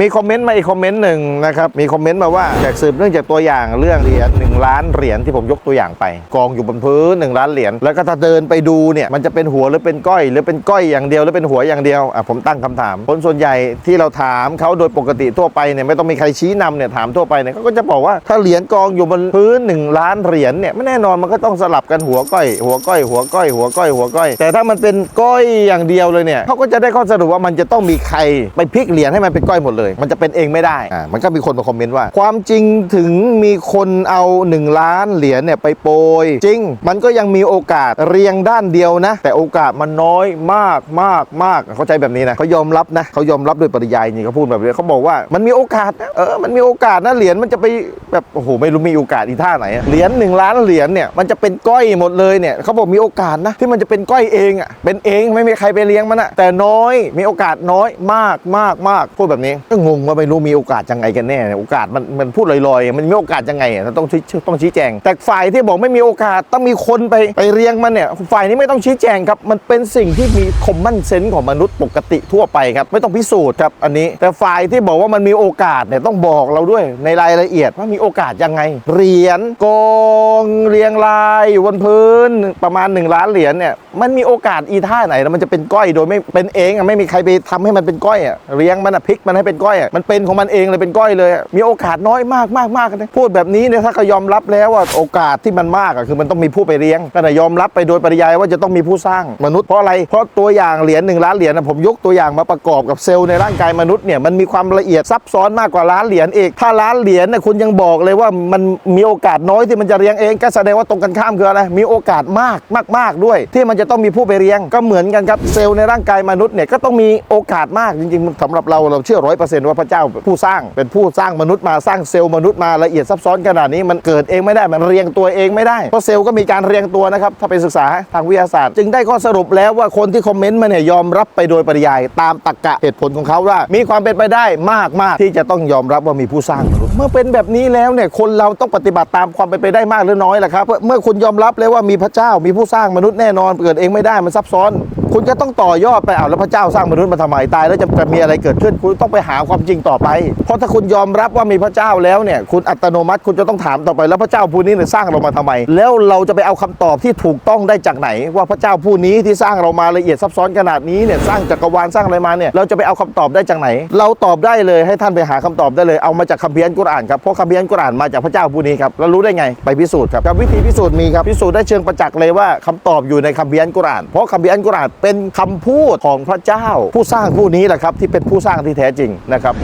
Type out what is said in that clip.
มีคอมเมนต์มาอีกคอมเมนต์หนึ่งนะครับ มีคอมเมนต์มาว่าอยากสืบเนื่องจากตัวอย่างเรื่องเหรียญ1ล้านเหรียญที่ผมยกตัวอย่างไป กองอยู่บนพื้น1ล้านเหรียญแล้วก็ถ้าเดินไปดูเนี่ยมันจะเป็นหัวหรือเป็นก้อย หรือเป็นก้อยอย่างเดียวหรือเป็นหัวอย่างเดียวอะผมตั้งคำถาม คนส่วนใหญ่ที่เราถามเขาโดยปกติทั่วไปเนี่ยไม่ต้องมีใครชี้นำเนี่ยถามทั่วไปเนี่ยเขาก็จะบอกว่าถ้าเหรียญกองอยู่บนพื้น1ล้านเหรียญเนี่ยไม่แน่นอนมันก็ต้องสลับกันหัวก้อย หัวก้อย หัวก้อย หัวก้อยหัวก้อย แต่ถ้ามันเป็นก้อยอย่างเดียวเลยเนี่ยเขาก็จะได้ข้อสรุปว่ามันจะต้องมีใครไปพลิกเหรียญให้มันเป็นก้อยหมดเลยมันจะเป็นเองไม่ได้อ่ามันก็มีคนมาคอมเมนต์ว่า ความจริงถึงมีคนเอา 1 ล้านเหรียญเนี่ยไปโปรยจริง มันก็ยังมีโอกาสเรียงด้านเดียวนะ แต่โอกาสมันน้อยมากมากมากเข้าใจแบบนี้นะเขายอมรับนะเขายอมรับโดยปริยายนี่เขาพูดแบบนี้เขาบอกว่ามันมีโอกาสนะเออมันมีโอกาสนะเหรียญมันจะไปแบบโอ้โหไม่รู้มีโอกาสอีท่าไหนอะเหรียญหนึ่งล้านเหรียญเนี่ยมันจะเป็นก้อยหมดเลยเนี่ยเขาบอกมีโอกาสนะที่มันจะเป็นก้อยเองอะเป็นเองไม่มีใครไปเลี้ยงมันอะแต่น้อยมีโอกาสน้อยมากมากมากพูดแบบนี้ก็งงว่าไม่รู้มีโอกาสยังไงกันแน่โอกาสมันมันพูดลอยๆ มันมีโอกาสยังไงอะต้องต้องชี้แจง แต่ฝ่ายที่บอกไม่มีโอกาสต้องมีคนไปไปเรียงมันเนี่ยฝ่ายนี้ไม่ต้องชี้แจงครับมันเป็นสิ่งที่มีคอมมอนเซนส์ของมนุษย์ปกติทั่วไปครับไม่ต้องพิสูจน์ครับอันนี้ แต่ฝ่ายที่บอกว่ามันมีโอกาสเนี่ยต้องบอกเราด้วยในรายละเอียดว่ามีโอกาสยังไงเหรียญกองเรียงรายอยู่บนพื้นประมาณ 1 ล้านเหรียญเนี่ยมันมีโอกาสอีท่าไหนแล้วมันจะเป็นก้อยโดยไม่เป็นเองอะไม่มีใครไปทำให้มันเป็นก้อยอะเรียงมันอะพลิกมันให้เป็นก้อยอะมันเป็นของมันเองเลยเป็นก้อยเลย มีโอกาสน้อยมากมากมากนะพูดแบบนี้เนี่ยถ้าก็ยอมรับแล้วว่าโอกาสที่มันมากอะคือมันต้องมีผู้ไปเลี้ยงก็นยอมรับไปโดยปริยายว่าจะต้องมีผู้สร้างมนุษย์เพราะอะไรเพราะตัวอย่างเหรียญหนึ่งล้านเหรียญนะผมยกตัวอย่างมาประกอบกับเซลล์ในร่างกายมนุษย์เนี่ยมันมีความละเอียดซับซ้อนมากกว่าล้านเหรียญเองถ้าล้านเหรียญเนี่ยคุณยังบอกเลยว่ามันมีโอกาสน้อยที่มันจะเรียงเองก็แสดงว่าตรงกันข้ามคืออะไรมีโอกาสมากมากมากด้วย ที่มันจะต้องมีผู้ไปเลี้ยงก็เหมือนกันครับเซลล์ในร่างกายมนุษย์เนี่ยก็ต้องมีโอกาสมากจริงๆสำหรับเราเราเชื่อร้อยเปอร์เซ็นต์ว่าพระเจ้าผู้สร้างเป็นผู้สร้างมนุษย์มาสร้างเซลล์มนุษย์มาละเอียดซับซ้อนขนาดนี้มันเกิดเองไม่ได้มันเรียงตัวเองไม่ได้เพราะเซลล์ก็มีการเรียงตัวนะครับถ้าไปศึกษาทางวิทยาศาสตร์ จึงได้ข้อสรุปแล้วว่าคนที่คอมเมนต์มาเนี่ยยอมรับไปโดยปริยายตามตรรกะเหตุผลของเขาว่า มีความเป็นไปได้มากมากที่จะต้องยอมรับว่ามีผู้สร้างมนุษย์เมื่อเป็นแบบนี้แล้วเนี่ยคนเราต้องปฏิบัติตามความเป็นไปได้มากหรือน้อยล่ะครับเมื่อคุณยอมรับแล้วว่ามีพระเจ้ามีผู้สร้างมนุษย์แน่นอนเกิดเองไม่ได้มันซับซ้อน คุณก็ต้องต่อยอดไปเอาแล้วพระเจ้าสร้างมนุษย์มาทำไมตาย แล้วจะจะมีอะไรเกิดขึ้นคุณต้องไปหาความจริงต่อไป เพราะถ้าคุณยอมรับว่ามีพระเจ้าแล้วเนี่ยคุณอัตโนมัติคุณจะต้องถามต่อไปแล้วพระเจ้าผู้นี้เนี่ยสร้างเรามาทำไม แล้วเราจะไปเอาคำตอบที่ถูกต้องได้จากไหน ว่าพระเจ้าผู้นี้ที่สร้างเรามาละเอียดซับซ้อนขนาดนี้เนี่ยสร้างจักรวาลสร้างอะไรมาเนี่ยเราจะไปเอาคำตอบได้จากไหน เราตอบได้เลยให้ท่านไปหาคำตอบได้เลยเอามาจากคัมภีร์อัลกุรอานครับเพราะคัมภีร์อัลกุรอานมาจากพระเจ้าผู้นี้ครับเรารู้ได้ไงไปพิสูจน์ครับวิธีพิสูจน์มีครับพิสูจน์ได้เชิงประจักษ์เลยว่าคำตอบอยู่ในคัมภีร์อัลกุรอานเพราะคัมภีร์อัลกุรอานเเป็นคำพูดของพระเจ้าผู้สร้างผู้นี้แหละครับที่เป็นผู้สร้างที่แท้จริงนะครับ